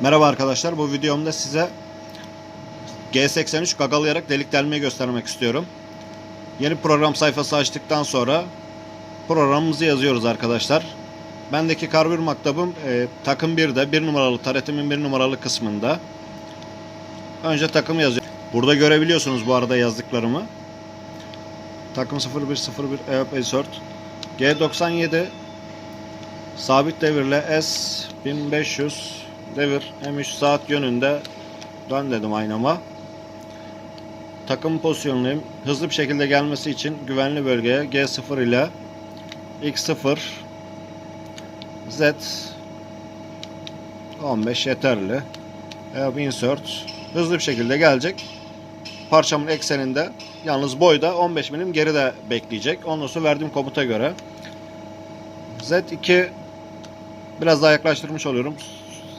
Merhaba arkadaşlar bu videomda size G83 gagalayarak delik delmeyi göstermek istiyorum. Yeni program sayfası açtıktan sonra programımızı yazıyoruz arkadaşlar. Bendeki karbür maktabım e, takım 1'de 1 numaralı taretimin 1 numaralı kısmında. Önce takım yazıyor. Burada görebiliyorsunuz bu arada yazdıklarımı. Takım 0101 EOP Insert G97 sabit devirle S1500 devir hem 3 saat yönünde dön dedim aynama. Takım pozisyonlayayım. Hızlı bir şekilde gelmesi için güvenli bölgeye G0 ile X0 Z 15 yeterli. E, İnsert. Hızlı bir şekilde gelecek. Parçamın ekseninde yalnız boyda 15 milim geride bekleyecek. Ondan sonra verdiğim komuta göre. Z2 biraz daha yaklaştırmış oluyorum.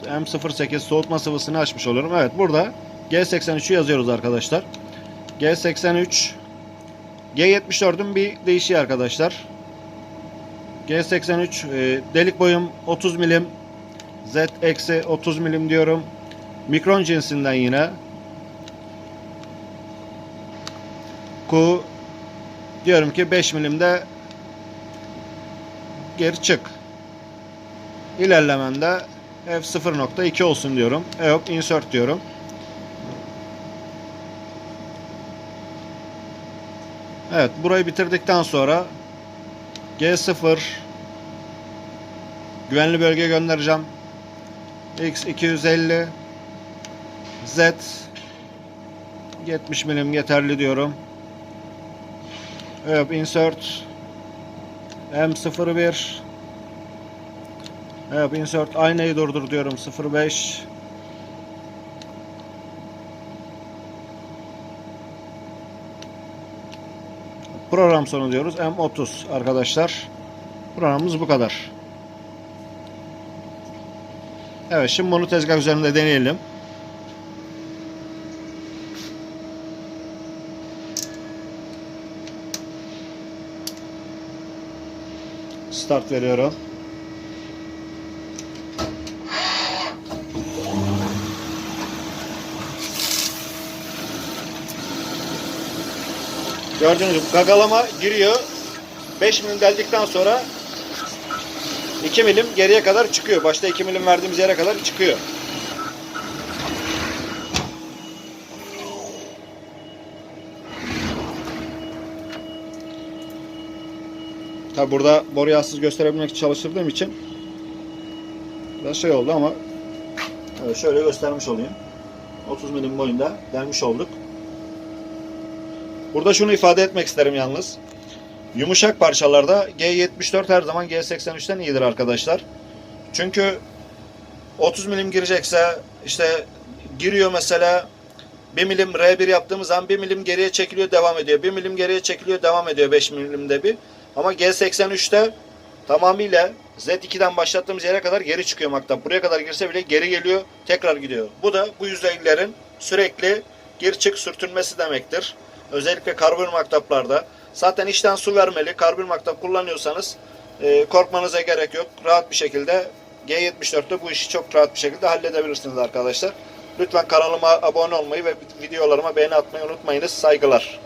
M08 soğutma sıvısını açmış oluyorum. Evet burada G83'ü yazıyoruz arkadaşlar. G83 G74'ün bir değişiği arkadaşlar. G83 e, delik boyum 30 milim Z eksi 30 milim diyorum. Mikron cinsinden yine. Q diyorum ki 5 milimde geri çık. İlerlemende F0.2 olsun diyorum. E yok insert diyorum. Evet burayı bitirdikten sonra G0 güvenli bölge göndereceğim. X250 Z 70 milim yeterli diyorum. Evet insert M01 Evet insert aynayı durdur diyorum 05 Program sonu diyoruz M30 arkadaşlar. Programımız bu kadar. Evet şimdi bunu tezgah üzerinde deneyelim. Start veriyorum. Gördüğünüz gibi gagalama giriyor. 5 milim deldikten sonra 2 milim geriye kadar çıkıyor. Başta 2 milim verdiğimiz yere kadar çıkıyor. Tabi burada boru yağsız gösterebilmek için çalıştırdığım için biraz şey oldu ama şöyle göstermiş olayım. 30 milim boyunda delmiş olduk. Burada şunu ifade etmek isterim yalnız. Yumuşak parçalarda G74 her zaman G83'ten iyidir arkadaşlar. Çünkü 30 milim girecekse işte giriyor mesela 1 milim R1 yaptığımız zaman 1 milim geriye çekiliyor devam ediyor. 1 milim geriye çekiliyor devam ediyor 5 milimde bir. Ama G83'te tamamıyla Z2'den başlattığımız yere kadar geri çıkıyor maktap. Buraya kadar girse bile geri geliyor tekrar gidiyor. Bu da bu yüzeylerin sürekli gir çık sürtünmesi demektir. Özellikle karbon maktaplarda. Zaten içten su vermeli. Karbon maktap kullanıyorsanız e, korkmanıza gerek yok. Rahat bir şekilde G74'te bu işi çok rahat bir şekilde halledebilirsiniz arkadaşlar. Lütfen kanalıma abone olmayı ve videolarıma beğeni atmayı unutmayınız. Saygılar.